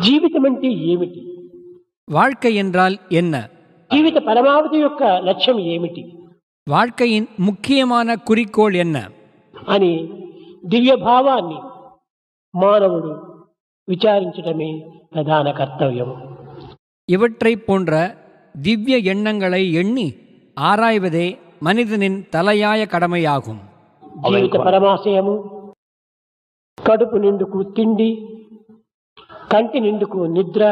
జీవితం అంటే ఏమిటి வாழ்க்கை என்றால் என்ன జీవిత పరమావధి యొక్క లక్ష్యం ఏమిటి வாழ்க்கையின் முக்கியமான குறிக்கோள் என்ன అని దివ్య భావాన్ని మానవుడు విచారించడమే ప్రధాన కర్తవ్యం இவற்றைப் போன்ற திவ்ய எண்ணங்களை எண்ணி ஆராய்வதே மனிதனின் தலையாய கடமையாகும் జీవిత పరమాశయము కడుపు నిండుకు తిండి కంటి నిండుకు నిద్ర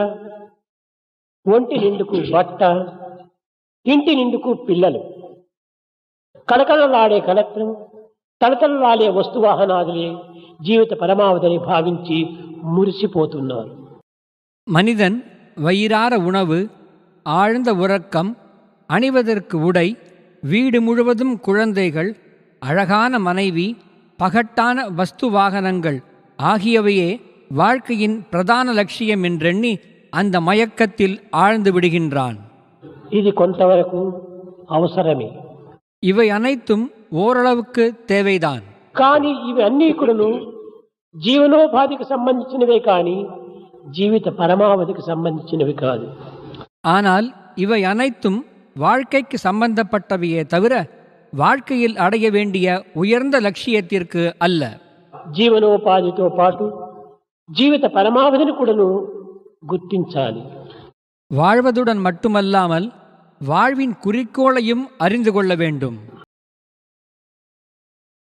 ఒంటి నిండుకు బట్ట ఇంటి నిండుకు పిల్లలు కళకళలాడే కలత్రం తలతలలాడే వస్తువాహనాదులే జీవిత పరమావధిని భావించి మురిసిపోతున్నారు மனிதன் வயிறார உணவு ஆழ்ந்த உறக்கம் அணிவதற்கு உடை வீடு முழுவதும் குழந்தைகள் அழகான மனைவி பகட்டான வஸ்து வாகனங்கள் ஆகியவையே வாழ்க்கையின் பிரதான லட்சியம் என்றெண்ணி அந்த மயக்கத்தில் ஆழ்ந்து விடுகின்றான் ఇది కొంతవరకు అవసరమే இவை அனைத்தும் ஓரளவுக்கு தேவைதான் కానీ ఇవి అన్నీ కూడాను జీవనోపాధికి సంబంధించినవే కానీ జీవిత పరమావధికి సంబంధించినవి కాదు ஆனால் இவை அனைத்தும் வாழ்க்கைக்கு சம்பந்தப்பட்டவையே தவிர வாழ்க்கையில் அடைய வேண்டிய உயர்ந்த லட்சியத்திற்கு அல்ல జీవనోపాధితో పాటు జీవిత పరమావధిని కూడాను గుర్తించాలి வாழ்வதுடன் மட்டுமல்லாமல் வாழ்வின் குறிக்கோளையும் அறிந்து கொள்ள வேண்டும்